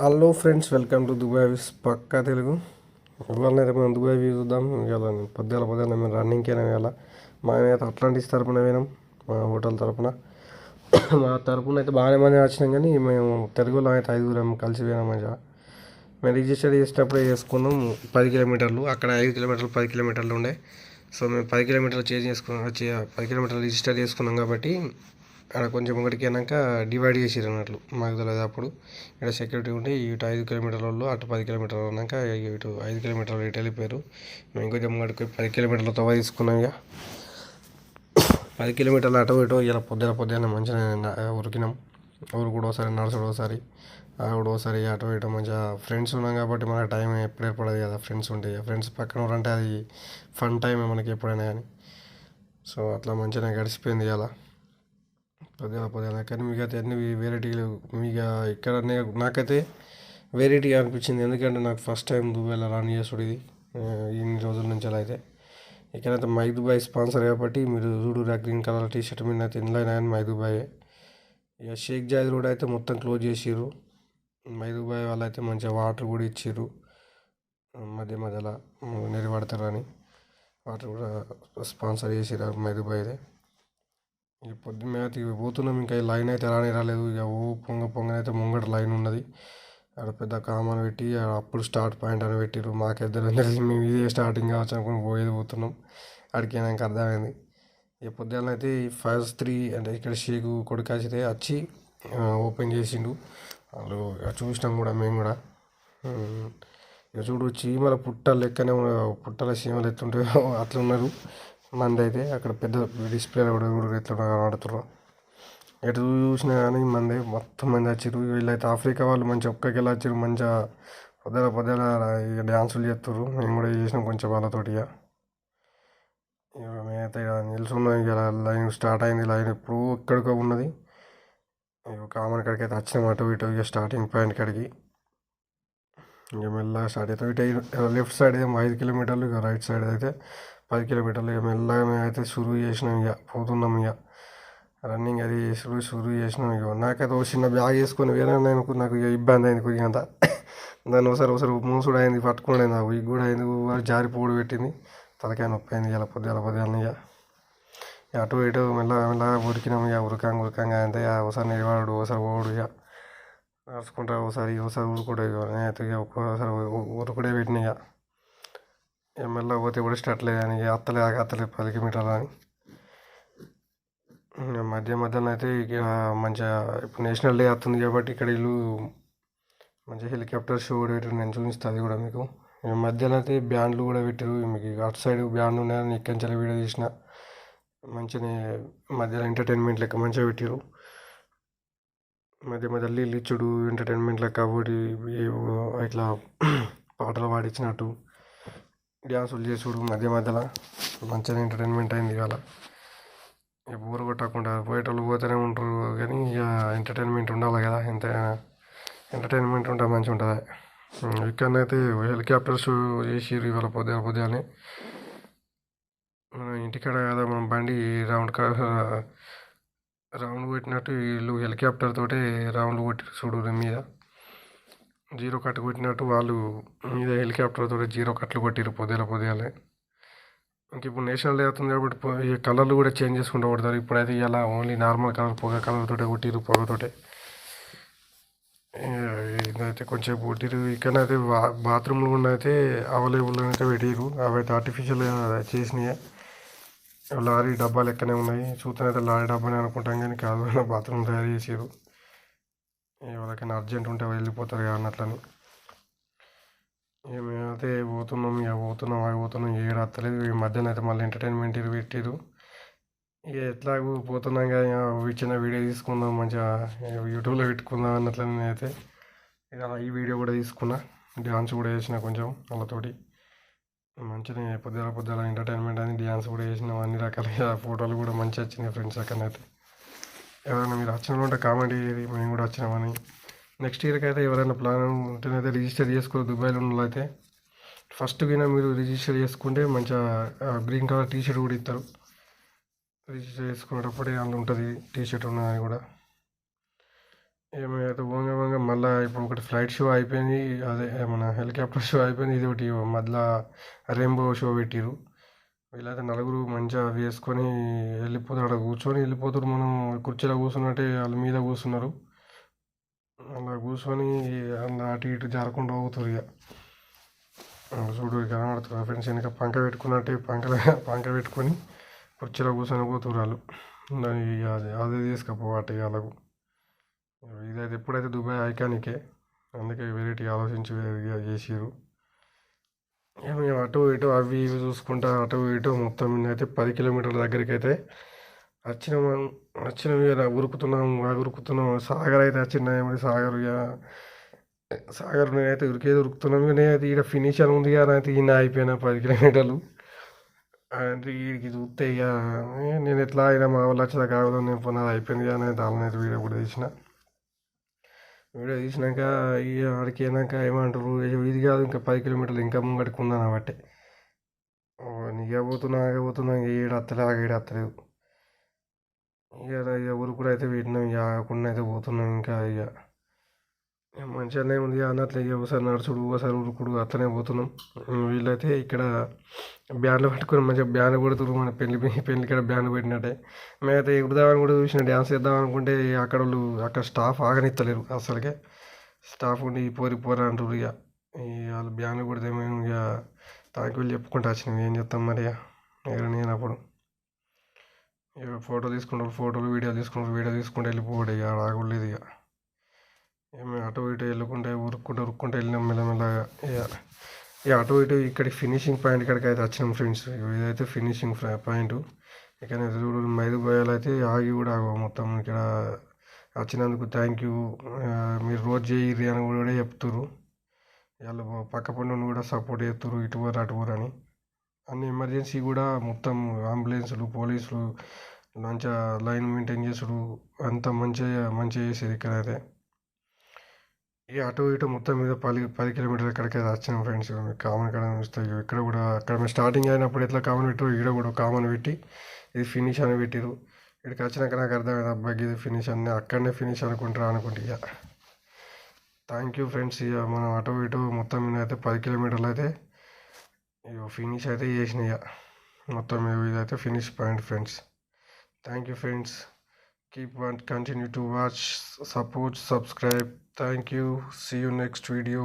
Hello friends welcome to Dubai views పక్కా తెలుగు ఇవాళ అయితే మనం దుబాయ్ వ్యూ చూద్దాం. ఇవాళ పొద్దుల పొద్దున మేము రన్నింగ్కి అయినా ఇవాళ. మేమైతే అట్లాంటిస్ తరపున పోయినాం మా హోటల్ తరపున. మా తరపున అయితే బాగానే మంది వచ్చినాం కానీ మేము తెలుగులో అయితే ఐదుగురం కలిసి పోయినాం మంచిగా మేము రిజిస్టర్ చేసినప్పుడే చేసుకున్నాం పది కిలోమీటర్లు. అక్కడ ఐదు కిలోమీటర్లు పది కిలోమీటర్లు ఉండే. సో మేము పది కిలోమీటర్లు చేంజ్ చేసుకున్నాం చే- పది కిలోమీటర్లు రిజిస్టర్ చేసుకున్నాం కాబట్టి అక్కడ కొంచెం ముంగడికి అయినాక డివైడ్ చేసిరు అన్నట్లు. మాకు తెలియదు అప్పుడు. ఇక్కడ సెక్యూరిటీ ఉండి ఇటు ఐదు కిలోమీటర్లలో అటు పది కిలోమీటర్లు ఉన్నాక ఇటు ఐదు కిలోమీటర్లు ఇటు వెళ్ళిపోయారు మేము ఇంకొంచెం ముంగడికి పది కిలోమీటర్ల తవ్వ తీసుకున్నాం ఇక. పది కిలోమీటర్లు అటు ఇటు ఇలా పొద్దున పొద్దున్న మంచిగా ఉరికినాం. ఊరు కూడా ఒకసారి నడుచుడు ఒకసారి ఆవిడ ఒకసారి అటు ఇటు మంచిగా ఫ్రెండ్స్ ఉన్నాం కాబట్టి మనకు టైం ఎప్పుడు ఏర్పడదు కదా ఫ్రెండ్స్ ఉంటే ఫ్రెండ్స్ పక్కన ఊరంటే అది ఫన్ టైమే మనకి ఎప్పుడైనా కానీ. సో అట్లా మంచిగా గడిచిపోయింది ఇలా పొద్దున పొద్దున కానీ మీకు అయితే అన్ని వెరైటీలు మీకు ఇక్కడ నాకైతే వెరైటీ అనిపించింది. ఎందుకంటే నాకు ఫస్ట్ టైం దుబాయ్లో రన్ చేసుడు ఇది. ఇన్ని రోజుల నుంచి అలా అయితే. ఇక్కడైతే మై దుబాయ్ స్పాన్సర్ కాబట్టి మీరు చూడు గ్రీన్ కలర్ టీ షర్ట్ మీద అయితే ఇన్లైన్ అయ్యాను మై దుబాయ్. ఇక షేక్ జాయిద్ రోడ్ అయితే మొత్తం క్లోజ్ చేసిర్రు. మై దుబాయ్ వాళ్ళు అయితే మంచిగా వాటర్ కూడా ఇచ్చిర్రు. మధ్య మధ్యలో నిలబడతారని వాటర్ కూడా స్పాన్సర్ చేసిర్రు మై దుబాయ్ అయితే ఇక పొద్దున్న అయితే ఇక పోతున్నాం. ఇంకా ఈ లైన్ అయితే రానే రాలేదు. ఇక ఓ పొంగ పొంగ అయితే ముంగట లైన్ ఉన్నది. ఆడ పెద్ద కామన్ పెట్టి ఆడ అప్పుడు స్టార్ట్ పాయింట్ అని పెట్టిరు మాకిద్దరు తెలిసి మేము ఇదే స్టార్టింగ్ కావచ్చు అనుకుని పోయేది పోతున్నాం. అడిగినాక అర్థమైంది. ఇక పొద్దున్న అయితే ఫైవ్ త్రీ అంటే ఇక్కడ షేకు కొడుకు అయితే వచ్చి ఓపెన్ చేసిండు. వాళ్ళు ఇక చూసినాం కూడా మేము కూడా. ఇక చూడు చీమల పుట్టల లెక్కనే పుట్టల చీమలు ఎట్లుంటాయో అట్లా ఉన్నారు మంది అయితే అక్కడ పెద్ద డిస్ప్లేలో కూడా కూడా ఎట్లా ఆడుతున్నారు ఎటు చూసినా కానీ మంది మొత్తం మంది వచ్చారు వీళ్ళైతే ఆఫ్రికా వాళ్ళు మంచిగా ఒక్కకెళ్ళి వచ్చారు మంచిగా పొద్దున పొద్దున ఇక డ్యాన్సులు చేస్తారు మేము కూడా చేసినాం కొంచెం వాళ్ళతోటి ఇక. ఇక మేమైతే ఇక నిల్చున్నాం ఇక లైన్ స్టార్ట్ అయింది లైన్ ఎప్పుడు ఎక్కడికో ఉన్నది. కామన్ కాడికి అయితే వచ్చినాం అటు ఇటు ఇక స్టార్టింగ్ పాయింట్ కాడికి. ఇక మెల్లగా స్టార్ట్ అవుతాం ఇటు లెఫ్ట్ సైడ్ ఏమో ఐదు కిలోమీటర్లు ఇక రైట్ సైడ్ అయితే పది కిలోమీటర్లు ఇక మెల్లగా మేమైతే షురూ చేసినాం ఇక పోతున్నాం ఇక. రన్నింగ్ అది షురూ షురూ చేసినాం ఇక. నాకైతే ఒక చిన్న బ్యాగ్ వేసుకొని వేరే నాకు ఇక ఇబ్బంది అయింది కొద్దిగా దాన్ని ఒకసారి ఒకసారి మూసుడు అయింది పట్టుకోండి నాకు. ఇక కూడా అయింది జారిపోడు పెట్టింది. తలకాయ నొప్పి అయింది ఇలా పొద్దుల పొద్దున్న ఇక. ఇక అటు ఇటు మెల్లగా మెల్లగా ఉరికినాం ఇక ఉరకంగా ఉరకంగా అంతే ఇక ఒకసారి నిలబడు ఒకసారి పోడు ఇక. నడుచుకుంటా ఒకసారి ఒకసారి ఊరుకుంటా ఇక. నేనైతే ఇక ఒక్కోసారి ఊరుకుడే పెట్టిన ఇక. ఇక పోతే కూడా స్టార్ట్ లేదు అని అత్తలే అత్తలేదు పది కిలోమీటర్లు అని. మధ్య మధ్యలో అయితే ఇక మంచిగా ఇప్పుడు నేషనల్ డే వస్తుంది కాబట్టి ఇక్కడ వీళ్ళు మంచిగా హెలికాప్టర్ షో కూడా పెట్టారు. నేను చూపిస్తాను అది కూడా మీకు. ఇక మధ్యలో అయితే బ్యాండ్లు కూడా పెట్టారు. మీకు అటు సైడ్ బ్యాండ్ ఉన్నాయని ఇక్కడి నుంచి వీడియో తీసిన మంచిగా మధ్యలో ఎంటర్టైన్మెంట్ లెక్క మంచిగా పెట్టారు. మధ్య మధ్య నీళ్ళు ఇచ్చుడు ఎంటర్టైన్మెంట్ లెక్క ఒకటి ఇట్లా పాటలు పాడించినట్టు. డ్యాన్సులు చేసుడు మధ్య మధ్యలో మంచిగా ఎంటర్టైన్మెంట్ అయింది ఇవాళ. ఇక బోర్ కొట్టకుండా పోయేటోళ్ళు పోతూనే ఉంటారు కానీ ఇక ఎంటర్టైన్మెంట్ ఉండాలి కదా. ఎంత ఎంటర్టైన్మెంట్ ఉంటే మంచిగా ఉంటుంది. ఇక్కడనైతే హెలికాప్టర్ షో చేసిర్రు ఇవాళ పొద్దున పొద్దుగానే. మన ఇంటికాడ కదా మనం బండి రౌండ్ కా రౌండ్ కొట్టినట్టు వీళ్ళు హెలికాప్టర్ తోటే రౌండ్ కొట్టి చూడు మీద. జీరో కట్ కొట్టినట్టు వాళ్ళు మీద హెలికాప్టర్ తోటి జీరో కట్లు కొట్టిరు పొద్దుల పొద్దులే ఇంక ఇప్పుడు నేషనల్ డే అవుతుంది కాబట్టి కలర్లు కూడా చేంజ్ చేసుకుంటూ కొడతారు. ఇప్పుడైతే ఇలా ఓన్లీ నార్మల్ కలర్ పొగ కలర్ తోటే కొట్టిరు పొగతోటే ఇదైతే కొంచెం కొట్టిరు ఇక్కడ అయితే బాత్రూమ్లు కూడా అయితే అవైలబుల్ అయితే పెట్టిరు అవి అయితే చేసినాయి. లారీ డబ్బా లెక్కనే ఉన్నాయి. చూస్తేనైతే లారీ డబ్బానే అనుకుంటాం కానీ కాదు బాత్రూమ్ తయారు చేసారు ఎవరికైనా అర్జెంట్ ఉంటే వెళ్ళిపోతారు కదా అన్నట్లని. మేమైతే పోతున్నాం ఇక పోతున్నాం అవి పోతున్నాం ఏ వస్తలేదు ఈ మధ్యన అయితే మళ్ళీ ఎంటర్టైన్మెంట్ ఇది పెట్టిరు ఇక ఎట్లాగూ పోతున్నాం కదా చిన్న వీడియో తీసుకుందాం మంచిగా యూట్యూబ్లో పెట్టుకుందాం అన్నట్లు అయితే ఇక ఈ వీడియో కూడా తీసుకున్నా. డ్యాన్స్ కూడా చేసిన కొంచెం వాళ్ళతోటి. మంచిగా పొద్దున పొద్దున ఎంటర్టైన్మెంట్ అని డ్యాన్స్ కూడా చేసినాం అన్ని రకాల ఫోటోలు కూడా మంచిగా వచ్చినాయి ఫ్రెండ్స్ అక్కడ అయితే ఎవరైనా మీరు వచ్చిన ఉంటే కామెంట్ చేయాలి మేము కూడా వచ్చినామని. నెక్స్ట్ ఇయర్కి అయితే ఎవరైనా ప్లాన్ ఉంటేనైతే రిజిస్టర్ చేసుకో దుబాయ్లో ఉన్న అయితే. ఫస్ట్ కింద మీరు రిజిస్టర్ చేసుకుంటే మంచిగా గ్రీన్ కలర్ టీ షర్ట్ కూడా ఇస్తారు. రిజిస్టర్ చేసుకునేటప్పుడే అందులో ఉంటుంది టీ షర్ట్ ఉన్నదని కూడా. ఏమైతే వంగ వంగ మళ్ళీ ఇప్పుడు ఒకటి ఫ్లైట్ షో అయిపోయింది అదే మన హెలికాప్టర్ షో అయిపోయింది ఇది ఒకటి మళ్ళీ రెయిన్బో షో పెట్టిరు వీళ్ళైతే నలుగురు మంచిగా వేసుకొని వెళ్ళిపోతారు అక్కడ కూర్చొని వెళ్ళిపోతారు మనం. కుర్చీలో కూర్చున్నట్టే వాళ్ళ మీద కూర్చున్నారు. అలా కూర్చొని అలా అటు ఇటు జారకుండా పోతారు ఇక. చూడు కనబడుతున్నారు ఫ్రెండ్స్. వెనక పంక పెట్టుకున్నట్టే పంకల పంక పెట్టుకొని కుర్చీలో కూర్చొని పోతున్నారు వాళ్ళు. దాన్ని అది అదే తీసుకపోవాటి వాళ్ళకు. ఇదైతే ఎప్పుడైతే దుబాయ్ ఐకానికే అందుకే వెరైటీ ఆలోచించి వేరేగా మేము అటు ఇటు అవి ఇవి చూసుకుంటా అటు ఇటు మొత్తం అయితే పది కిలోమీటర్ల దగ్గరికి అయితే వచ్చినాం వచ్చినాం ఇక ఉరుకుతున్నాం ఉరుకుతున్నాం. సాగర్ అయితే వచ్చిన సాగర్ ఇక సాగర్ నేనైతే ఉరికేది ఉరుకుతున్నాం. ఇక నేనైతే ఈడ ఫినిష్ అని ఉంది కానీ అయితే ఈయన అయిపోయినా పది కిలోమీటర్లు. అంటే వీడికి చూస్తే ఇక నేను ఎట్లా అయినా మా వాళ్ళు వచ్చేదా కావడం నేను పునాది అయిపోయింది కానీ అయితే వాళ్ళనైతే వీడియో కూడా తీసిన. వీడియో తీసినాక ఇక ఆడికి అయినాక ఏమంటారు? ఇది కాదు ఇంకా పది కిలోమీటర్లు ఇంకా ముంగడికి ఉందని కాబట్టి ఇక పోతున్నా ఆగే పోతున్నా ఇంక ఈడ వస్తలేదు ఆగ వస్తలేదు ఇక ఇక ఊరు కూడా అయితే పెట్టినాం ఇక ఆగకుండా అయితే పోతున్నాం ఇంకా ఇక. మంచిగానే ఉంది. అన్నట్లు ఇక ఒకసారి నడుచుడు ఒకసారి ఉరుకుడు అట్లనే పోతున్నాం. వీళ్ళైతే ఇక్కడ బ్యాండ్లు పట్టుకొని మంచిగా బ్యాండ్ కొడుతున్నారు మన పెళ్ళి పెళ్ళి ఇక్కడ బ్యాండ్ పెట్టినట్టే. మేమైతే ఎగురుదామని కూడా చూసిన డ్యాన్స్ చేద్దాం అనుకుంటే అక్కడ వాళ్ళు అక్కడ స్టాఫ్ ఆగనిస్తలేరు అసలుకే స్టాఫ్ ఉండి పోరి పోరా అంటారు ఇక. వాళ్ళు బ్యాండ్లు కొడితే మేము ఇక తాకి చెప్పుకుంటూ వచ్చినాం. ఏం చేస్తాం మరి ఇక? నేను అప్పుడు. ఇక ఫోటో తీసుకుంటారు ఫోటోలు వీడియో తీసుకుంటారు వీడియో తీసుకుంటూ వెళ్ళిపోవడం ఇక రాకూడలేదు ఇక. మేము అటు ఇటు వెళ్ళకుండా ఉరుక్కుంటూ ఉరుక్కుంటూ వెళ్ళినాం మెల్లమెల్లగా. ఇక అటు ఇటు ఇక్కడికి ఫినిషింగ్ పాయింట్ ఇక్కడికి అయితే వచ్చినాం ఫ్రెండ్స్ ఇదైతే ఫినిషింగ్ పాయింట్ ఇక్కడ చూడు మైదు పోయాలు అయితే ఆగి కూడా ఆగవు మొత్తం ఇక్కడ. వచ్చినందుకు థ్యాంక్ యూ మీరు రోజు చేయరు అని కూడా చెప్తురు వాళ్ళు పక్క పండు కూడా సపోర్ట్ చేస్తారు ఇటు పోరు అటు పోరు అని. అన్ని ఎమర్జెన్సీ కూడా మొత్తం అంబులెన్సులు పోలీసులు మంచిగా లైన్ మెయింటైన్ చేసుడు అంత మంచిగా మంచిగా చేసేది ఇక్కడైతే. ఇక అటు ఇటు మొత్తం మీద పది పది కిలోమీటర్లు ఇక్కడికి వచ్చిన ఫ్రెండ్స్ కామన్ కాడ వస్తాయి ఇక్కడ కూడా అక్కడ మేము స్టార్టింగ్ అయినప్పుడు ఎట్లా కామన్ పెట్టారు ఇక్కడ కూడా కామన్ పెట్టి ఇది ఫినిష్ అని పెట్టారు ఇక్కడికి వచ్చినాక నాకు అర్థమైంది అబ్బాయికి ఇది ఫినిష్ అని అక్కడనే ఫినిష్ అనుకుంటారా అనుకుంటే ఇక థ్యాంక్ యూ ఫ్రెండ్స్ ఇక మనం అటు ఇటు మొత్తం మీద అయితే పది కిలోమీటర్లు అయితే ఇక ఫినిష్ అయితే చేసిన ఇక మొత్తం ఇదైతే finish point friends thank you friends keep on continue to watch support subscribe thank you. See you next video